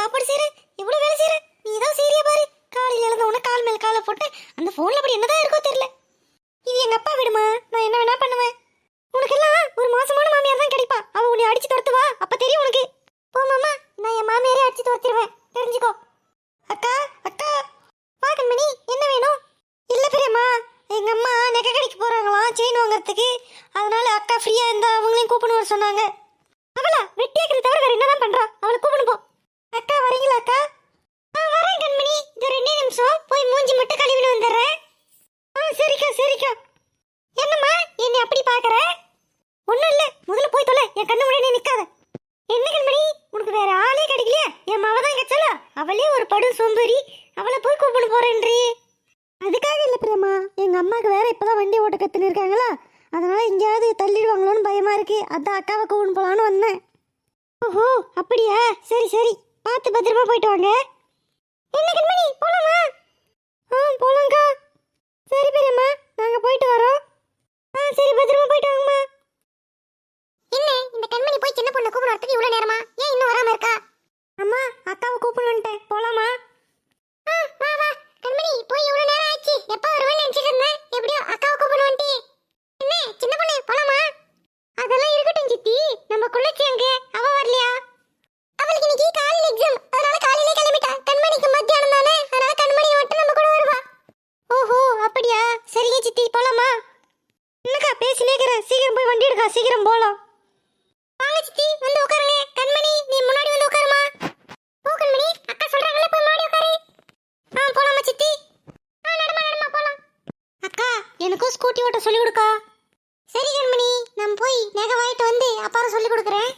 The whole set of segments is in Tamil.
சாப்பாடு செய்யற? இவ்வளவு வேலை செய்யற? நீ தான் சீரியா பாரு. காலையில எழுந்த உடனே கால் மேல காலை போட்டு அந்த போன்ல அப்படி என்னதான் இருக்கோ தெரியல. இது எங்க அப்பா விடுமா? நான் என்ன வேணா பண்ணுவேன். உனக்கு எல்லாம் ஒரு மாசமான மாமியார் தான் கிடைப்பா. அவ உன்னை அடிச்சு துரத்துவா? அப்ப தெரியும் உனக்கு. போ மாமா நான் என் மாமியாரே அடிச்சு துரத்திடுவேன் தெரிஞ்சுக்கோ. அக்கா அக்கா. வா கண்மணி என்ன வேணும்? இல்ல பெரியம்மா எங்க அம்மா நெகை கடைக்கு போறாங்களாம் செயின் வாங்குறதுக்கு. அதனால அக்கா ஃப்ரீயா இருந்தா அவங்களையும் கூப்பிடுவார் சொன்னாங்க. அவளா வெட்டியா தவிர வேற என்னதான் பண்றா அவளை கூப்பிடு போ அக்கா வரீங்களா அக்கா ஆ வரேன் கண்மணி இது ரெண்டே நிமிஷம் போய் மூஞ்சி மட்டும் கழுவிட்டு வந்துடுறேன் ஆ சரிக்கா சரிக்கா என்னம்மா என்னை அப்படி பாக்குற ஒண்ணும் இல்ல முதல்ல போய் தொலை என் கண்ணு முன்னாடி நிக்காத. என்ன கண்மணி? உனக்கு வேற ஆளே கிடைக்கலையா. என் மவ தான் கிடைச்சால அவளே ஒரு படு சோம்பேறி. அவளை போய் கூப்பிட போறேன்றி. அதுக்காக இல்ல பிரேமா. எங்க அம்மாக்கு வேற இப்பதான் வண்டி ஓட்ட கத்துன்னு இருக்காங்களா? அதனால எங்கேயாவது தள்ளிடுவாங்களோன்னு பயமா இருக்கு. அதான் அக்காவை கூப்பிட்டு போலான்னு வந்தேன். ஓஹோ அப்படியா? சரி சரி. பார்த்து பத்திரமா போயிட்டு வாங்க. என்ன கண்மணி? போலாமா? ஆ போலாம்க்கா. சரி பெரியம்மா நாங்க போயிட்டு வரோம். ஆ சரி பத்திரமா போயிட்டு வாங்கம்மா என்ன இந்த கண்மணி போய் வரத்துக்கு இவ்வளோ நேரமா? ஏன் இன்னும் வராம இருக்கா? அம்மா அக்காவை கூப்பிடணுன்ட்டேன் போலாமா? ஆ வா வா. கண்மணி போய் இவ்வளோ நேரம் ஆச்சு. எப்போ வருவேன்னு நினச்சிட்டு இருந்தேன். எப்படியோ அக்காவை கூப்பிடணுன்ட்டி என்ன சின்ன பொண்ணு போலாமா? அதெல்லாம் இருக்கட்டும் சித்தி. நம்ம குள்ளச்சி அங்க. அவ வரலையா? அவளுக்கு இன்னைக்கு காலையில் எக்ஸாம் அதனால காலையிலே கிளம்பிட்டா. கண்மணிக்கு மத்தியானம் தானே? அதனால கண்மணி மட்டும் நம்ம கூட வருவா. ஓஹோ அப்படியா? சரிங்க சித்தி. போலாமா? என்னக்கா பேசினேக்கிறேன் சீக்கிரம் போய் வண்டி எடுக்கா. சீக்கிரம் போலாம் வாங்க சித்தி வந்து உட்காருங்க கண்மணி நீ முன்னாடி வந்து உட்காருமா போ கண்மணி அக்கா சொல்றாங்கல்ல போய் முன்னாடி உட்காரு ஆ போலாமா சித்தி ஆ நடமா நடமா போலாம் அக்கா ஸ்கூட்டி ஓட்ட சொல்லி கொடுக்கா சரி கண்மணி நான் போய் நகை வாங்கிட்டு வந்து அப்பாரம் சொல்லி கொடுக்குறேன்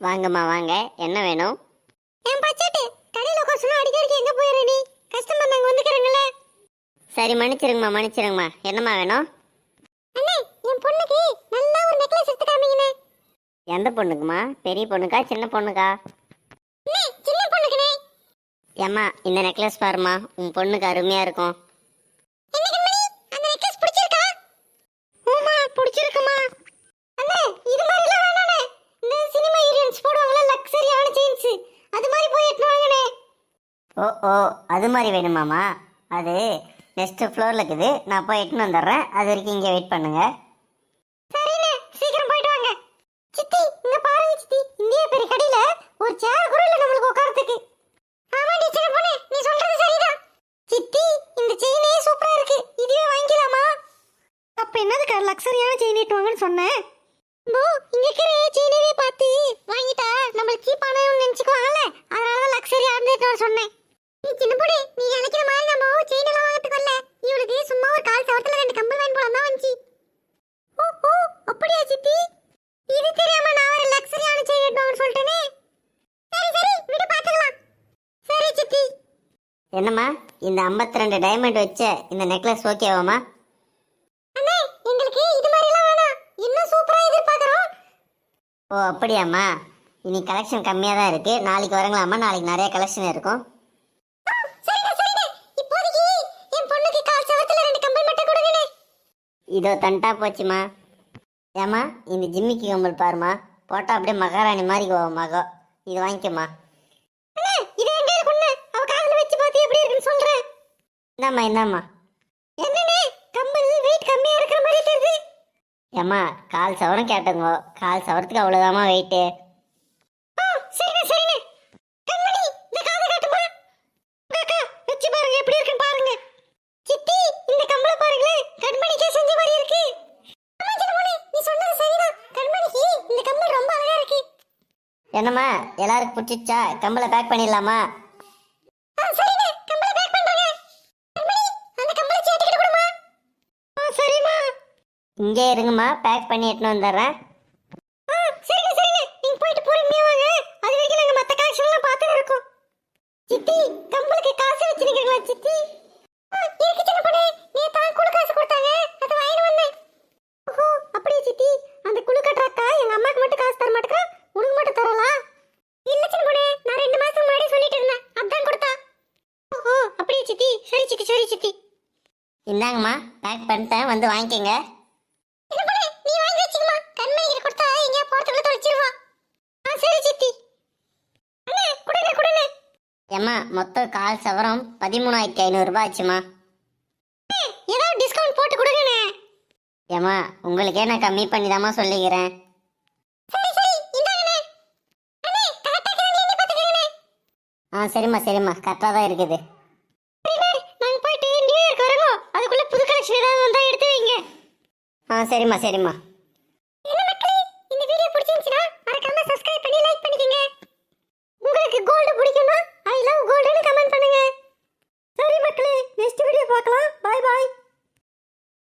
வாங்கம்மா வாங்க. என்ன வேணும்? என் பச்சட்டு கடையில் உட்கார சொன்னா அடிக்கடிக்கு எங்க போயிரு நீ? கஸ்டமர் நாங்க வந்துக்கிறோங்களே சரி மன்னிச்சிருங்கம்மா மன்னிச்சிருங்கம்மா. என்னம்மா வேணும்? அண்ணே என் பொண்ணுக்கு நல்லா ஒரு நெக்லஸ் எடுத்து காமிங்கண்ணே. எந்த பொண்ணுக்குமா பெரிய பொண்ணுக்கா சின்ன பொண்ணுக்கா? ஏம்மா இந்த நெக்லஸ் பாரும்மா உன் பொண்ணுக்கு அருமையா இருக்கும். ஓ ஓ அது மாதிரி வேணுமாம்மா? அது நெக்ஸ்ட் ஃப்ளோரில் இருக்குது. நான் போய் எட்டுன்னு வந்துடுறேன். அது வரைக்கும் இங்கே வெயிட் பண்ணுங்க சரிண்ணே சீக்கிரம் போயிட்டு வாங்க சித்தி இங்க பாருங்க சித்தி இந்திய பெரிய கடையில ஒரு சேர் கூட இல்ல நம்மளுக்கு உட்காரத்துக்கு ஆமாடி சின்ன பொண்ணு நீ சொல்றது சரிதான் சித்தி இந்த செயினே சூப்பரா இருக்கு இதுவே வாங்கிக்கலாமா அப்ப என்னதுக்கா லக்ஸரியான செயின் இட்டுவாங்கன்னு சொன்னேன். போ இங்க இருக்கிற செயினவே பார்த்து வாங்கிட்டா நம்மளுக்கு சீப்பானு நினைச்சுக்குவாங்கல்ல அதனால தான் லக்ஸரி ஆர்டர் சொன்னேன். நீ சின்ன பொண்ணு நீ நினைக்கிற மாதிரி நம்ம செயின் எல்லாம் வாங்கறதுக்கு வரல. இவளுக்கு சும்மா ஒரு கால் சவரத்துல ரெண்டு கம்பல் வாங்கி போலாம் தான் வந்துச்சு. ஓ ஓ அப்படியா சித்தி? இது தெரியாம நான் ஒரு லக்ஸரியான செயின் எடுக்கணும்னு சொல்லிட்டேனே. சரி சரி விடு பாத்துக்கலாம் சரி சித்தி. என்னம்மா இந்த 52 ரெண்டு டைமண்ட் வச்ச இந்த நெக்லஸ் ஓகேவாம்மா அண்ணே எங்களுக்கு இது மாதிரி எல்லாம் வேணாம் இன்னும் சூப்பரா எதிர்பார்க்கறோம் ஓ அப்படியாம்மா. இன்னைக்கு கலெக்ஷன் கம்மியாக தான் இருக்குது நாளைக்கு வரங்களாம்மா? நாளைக்கு நிறைய கலெக்ஷன் இருக்கும். இதோ தண்டா போச்சுமா ஏம்மா இந்த ஜிம்மிக்கு கம்பல் பாருமா போட்டா அப்படியே மகாராணி மாதிரி மகம் இது வாங்கிக்கம்மா. அண்ணே இது எங்க இருக்குன்னு அவ காதுல வச்சு பார்த்து எப்படி இருக்குன்னு சொல்றேன் இந்தாம்மா இந்தாம்மா என்னண்ணே கம்பல் வெயிட் கம்மியா இருக்கிற மாதிரி தெரியுது ஏம்மா கால் சவரம் கேட்டங்க. கால் சவரத்துக்கு அவ்வளோதாம்மா வெயிட்டு ஆ எல்லாருக்கும் பிடிச்சிச்சா கண்மணி பேக் பண்ணிடலாமா காட்டுமா உங்க அக்கா வச்சு பாருங்க எப்படி இருக்குன்னு பாருங்க சித்தி இந்த கம்பள பாருங்களேன் கண்மணிக்கே செஞ்ச மாதிரி இருக்கு ஆமா சின்னமணி நீ சொன்னது சரிதான் கண்மணிக்கு இந்த கம்பல் ரொம்ப அழகா இருக்கு என்னம்மா எல்லாருக்கும் பிடிச்சிச்சா கம்பளை பேக் பண்ணிடலாமா ஆ சரிண்ணே கம்பள பேக் பண்றேங்க கண்மணி அந்த கம்பள சேட்டிக்கிட்டு கொடுமா ஆ சரிம்மா இங்கே இருங்கம்மா பேக் பண்ணி எட்டுன்னு வந்துடுறேன். ஆ சரிங்க சரிங்க. நீங்க போயிட்டு பொறுமையா வாங்க. அது வரைக்கும் நாங்க மத்த கலெக்ஷன் எல்லாம் பார்த்துட்டு இருக்கோம். சித்தி கம்பளுக்கு காசு வச்சிருக்கீங்களா சித்தி? ஆ, இருக்கு சின்ன பொண்ணு. நீ தான் குழு காசு கொடுத்தாங்க. அதை வாங்கிட்டு வந்தேன். ஓஹோ அப்படியே சித்தி? அந்த குழு கட்டுறக்கா? எங்க அம்மாக்கு மட்டும் காசு தர மாட்டேக்கா உனக்கு மட்டும் தரலா? இல்ல சின்ன பொண்ணு. நான் ரெண்டு மாசம் முன்னாடி சொல்லிட்டு இருந்தேன். அதான் கொடுத்தா. ஓஹோ அப்படியே சித்தி? சரி சித்தி சரி சித்தி. இந்தாங்கம்மா பேக் பண்ணிட்டேன். வந்து வாங்கிக்கோங்க சின்ன பொண்ணு நீ வாங்கி வச்சுக்கமா கண்மைக்கு கொடுத்தா எங்கேயா போறதுக்குள்ள தொலைச்சிருவா ஏம்மா மொத்தம் கால் சவரம் பதிமூணாயிரத்தி ஐநூறுரூபா ஆச்சுமா. ஏதாவது டிஸ்கவுண்ட் போட்டு கொடுங்கண்ணே. ஏம்மா உங்களுக்கே நான் கம்மி பண்ணி தாம்மா சொல்லிக்கிறேன் ஆ சரிம்மா சரிம்மா. கரெக்டாக தான் இருக்குது. நாங்கள் போயிட்டு நியூ இயர்க்கு வரோம் அதுக்குள்ளே புது கலெக்ஷன் ஏதாவது வந்தால் எடுத்து வைங்க. ஆ சரிம்மா சரிம்மா.